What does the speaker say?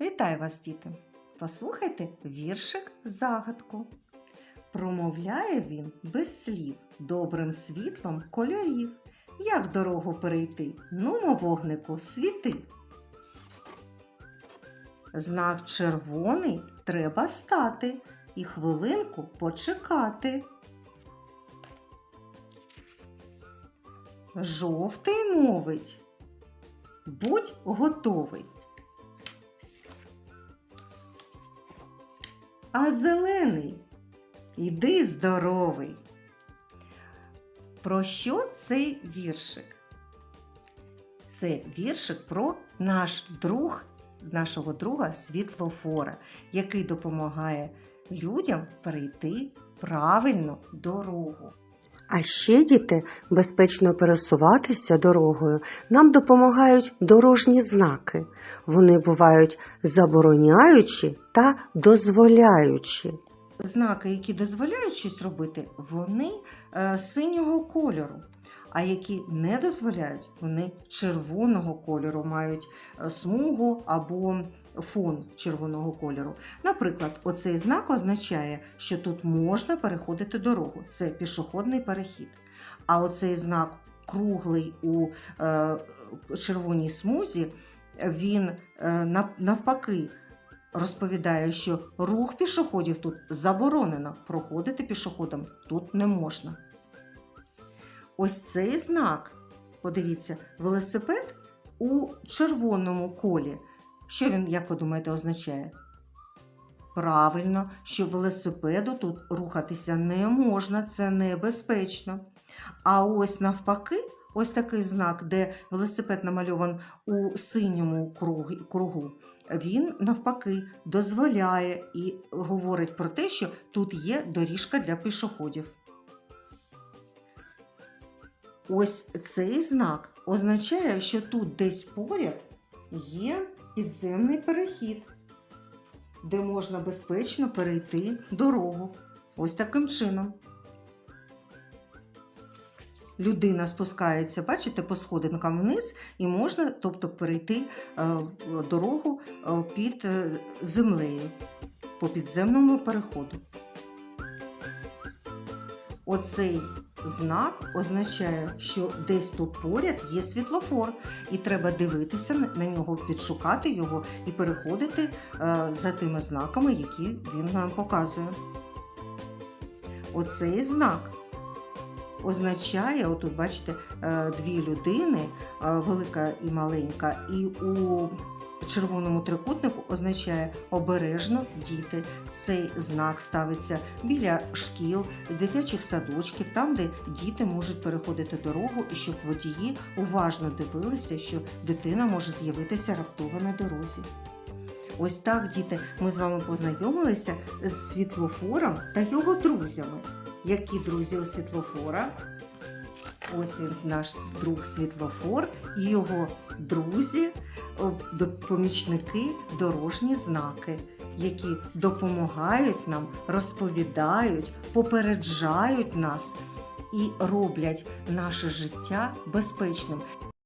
Вітаю вас, діти! Послухайте віршик загадку. Промовляє він без слів, добрим світлом кольорів. Як дорогу перейти? Нумо вогнику світи. Знак червоний треба стати і хвилинку почекати. Жовтий мовить. Будь готовий. А зелений іди здоровий. Про що цей віршик? Це віршик про наш друг, нашого друга світлофора, який допомагає людям перейти правильно дорогу. А ще діти безпечно пересуватися дорогою нам допомагають дорожні знаки. Вони бувають забороняючі та дозволяючі. Знаки, які дозволяють щось робити, вони е, синього кольору. А які не дозволяють, вони червоного кольору мають е, смугу або фон червоного кольору. Наприклад, оцей знак означає, що тут можна переходити дорогу. Це пішохідний перехід. А оцей знак круглий у е, червоній смузі, він е, навпаки розповідає, що рух пішоходів тут заборонено, проходити пішоходам тут не можна. Ось цей знак, подивіться, велосипед у червоному колі. Що він, як ви думаєте, означає? Правильно, що велосипеду тут рухатися не можна, це небезпечно. А ось навпаки, ось такий знак, де велосипед намальован у синьому кругу, він навпаки дозволяє і говорить про те, що тут є доріжка для пішоходів. Ось цей знак означає, що тут десь поряд є підземний перехід, де можна безпечно перейти дорогу. Ось таким чином. Людина спускається, бачите, по сходинкам вниз, і можна, тобто, перейти е, дорогу е, під е, землею по підземному переходу. Оцей знак означає, що десь тут поряд є світлофор, і треба дивитися на- нього, відшукати його і переходити е, за тими знаками, які він нам показує. Оцей знак означає, отут бачите, е, дві людини, е, велика і маленька, і у червоному трикутнику означає обережно діти. Цей знак ставиться біля шкіл, дитячих садочків, там, де діти можуть переходити дорогу, і щоб водії уважно дивилися, що дитина може з'явитися раптово на дорозі. Ось так, діти, ми з вами познайомилися з світлофором та його друзями. Які друзі у світлофора? Ось він наш друг світлофор і його друзі, помічники, дорожні знаки, які допомагають нам, розповідають, попереджають нас і роблять наше життя безпечним.